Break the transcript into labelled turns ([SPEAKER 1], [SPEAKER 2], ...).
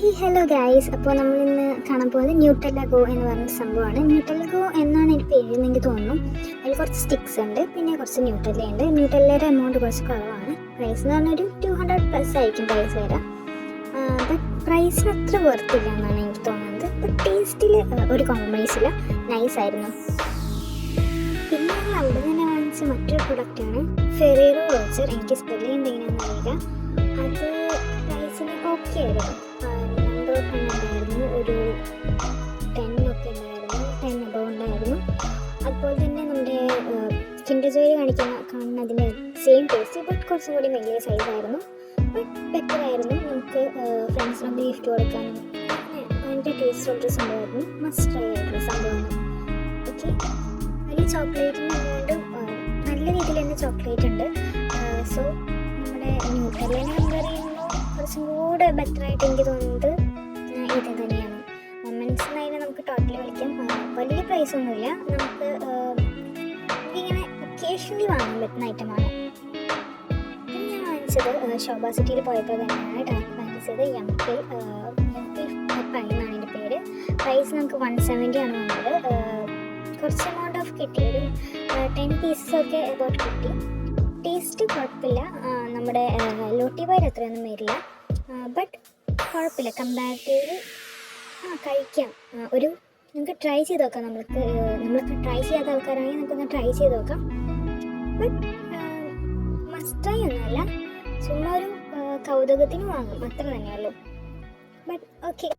[SPEAKER 1] ഹേ hello guys അപ്പോൾ നമ്മൾ ഇന്ന് കാണാൻ പോകുന്നത് ന്യൂട്ടല്ല ഗോ എന്ന് പറഞ്ഞ സംഭവമാണ്. ന്യൂട്ടല്ല ഗോ എന്നാണ് എനിക്ക് പേര് എനിക്ക് തോന്നുന്നു. അതിൽ കുറച്ച് സ്റ്റിക്സ് ഉണ്ട്. പിന്നെ കുറച്ച് ന്യൂട്ടല്ല ഉണ്ട്. ന്യൂട്ടല്ലയുടെ എമൗണ്ട് കുറച്ച് കുറവാണ്. പ്രൈസ് എന്ന് പറഞ്ഞാൽ ഒരു ടു ഹൺഡ്രഡ് പ്ലസ് ആയിരിക്കും പ്രൈസ് വരാം ബട്ട് പ്രൈസിന് അത്ര വർത്തില്ല എന്നാണ് എനിക്ക് തോന്നുന്നത്. ബട്ട് ടേസ്റ്റിൽ ഒരു കോംപ്രമൈസ് ഇല്ല. നൈസ് ആയിരുന്നു. പിന്നെ ഞങ്ങൾ അവിടെ തന്നെ വാങ്ങിച്ച മറ്റൊരു പ്രൊഡക്റ്റാണ് ഫെറേറോ റോച്ചർ എനിക്ക് സ്പെല്ല് എന്തെങ്കിലും അറിയില്ല. അത് പ്രൈസിന് ഓക്കെ ആയിരുന്നു. നമ്മുടെ കിൻഡർ ജോയിൽ കാണിക്കുന്ന കാണുന്ന അതിന്റെ സെയിം ടേസ്റ്റ് ബട്ട് കുറച്ചും കൂടി വലിയ സൈസായിരുന്നു ബെറ്റർ ആയിരുന്നു. നമുക്ക് ഫ്രണ്ട്സിനൊക്കെ ഗിഫ്റ്റ് കൊടുക്കാനും അതിന്റെ ടേസ്റ്റ് ഉള്ളൊരു സംഭവമായിരുന്നു മസ്റ്റ് ട്രൈ ആയിട്ടുള്ള സംഭവമാണ് ഓക്കെ അതിൽ ചോക്ലേറ്റിന് വീണ്ടും നല്ല രീതിയിൽ തന്നെ ചോക്ലേറ്റ് ഉണ്ട്. സോ നമ്മുടെ ന്യൂട്രലിനെ കമ്പയർ ചെയ്യുമ്പോൾ കുറച്ചും കൂടെ ബെറ്റർ ആയിട്ട് എനിക്ക് തോന്നുന്നത് ഇത് തന്നെയാണ്. മൊമെന്റ്സ് എന്നതിനെ നമുക്ക് ടോട്ടലി വിളിക്കാം. വലിയ പ്രൈസ് ഒന്നുമില്ല. നമുക്ക് ഒക്കേഷണലി വാങ്ങാൻ പറ്റുന്ന ഐറ്റമാണ്. പിന്നെ ഞാൻ വാങ്ങിച്ചത് ശോഭ സിറ്റിയിൽ പോയപ്പോൾ തന്നെയാണ് വാങ്ങിച്ചത്. എം കെ എം പൈ എന്നാണ് എന്റെ പേര്. പ്രൈസ് നമുക്ക് വൺ സെവന്റി ആണ് വന്നത്. കുറച്ച് എമൗണ്ട് ഓഫ് കിട്ടി ഒരു ടെൻ പീസസ് ഒക്കെ എബൌട്ട് കിട്ടി. ടേസ്റ്റ് കുഴപ്പമില്ല. നമ്മുടെ ലോട്ടി വയർ അത്രയൊന്നും വരില്ല. ബട്ട് കുഴപ്പമില്ല. കമ്പാരിറ്റീവ്ലി ആ കഴിക്കാം. ഒരു നമുക്ക് ട്രൈ ചെയ്ത് നോക്കാം. നമ്മൾക്ക് നമ്മളൊക്കെ ട്രൈ ചെയ്യാത്ത ആൾക്കാരാണെങ്കിൽ നമുക്കൊന്ന് ട്രൈ ചെയ്ത് നോക്കാം. ബട്ട് മസ്റ്റായി ഒന്നുമല്ല. ചുമ്മാ ഒരു കൗതുകത്തിന് വാങ്ങും. അത്ര തന്നെയുള്ളൂ ബട്ട് ഓക്കെ